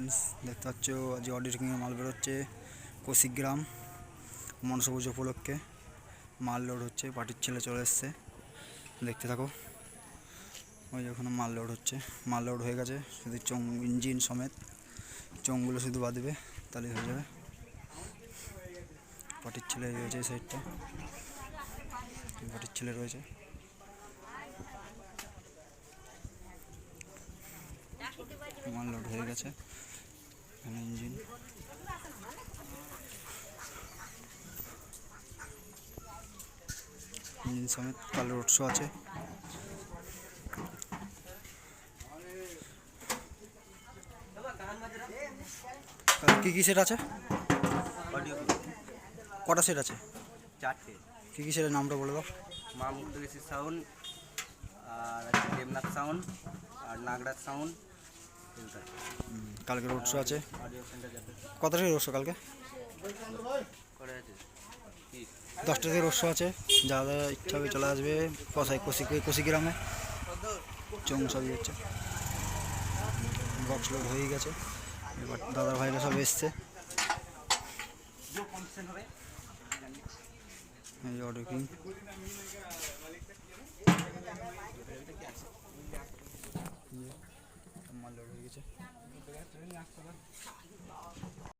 Friends দেখতে পাচ্ছ আজ অডিও মাল বেরোচ্ছে কৌশিকগ্রাম মনসা পুজো উপলক্ষে। মাল লোড হচ্ছে, পার্টির ছেলে চলে এসছে। দেখতে থাকো। ওই যখন মাল লোড হচ্ছে। মাল লোড হয়ে গেছে, শুধু চং ইঞ্জিন সমেত। চোঙগুলো শুধু বাঁধবে তাহলেই হয়ে যাবে। পার্টির ছেলে রয়েছে সাইডটা পার্টির ছেলে রয়েছে। মাল লোড হয়ে গেছে। ইঞ্জিন ইঞ্জিন সমেত কালো রোড শো আছে। কি কি সেট আছে? কটা সেট আছে? চারটে। কি কি সেটের নামটা বলে দাও। মা মুক্তগেশি সাউন্ড আর দেবনাথ সাউন্ড আর নাগরাজ সাউন্ড কালকে রোড শো আছে। কত থেকে রোড শো কালকে? দশটা থেকে রোড শো আছে। যারা ইচ্ছা চলে আসবে। কষাই কষি কষি গ্রামে চং সবই হচ্ছে। বক্স লোড হয়ে গেছে। এবার দাদার ভাইরা সব এসছে। এই অর্ডার গেছে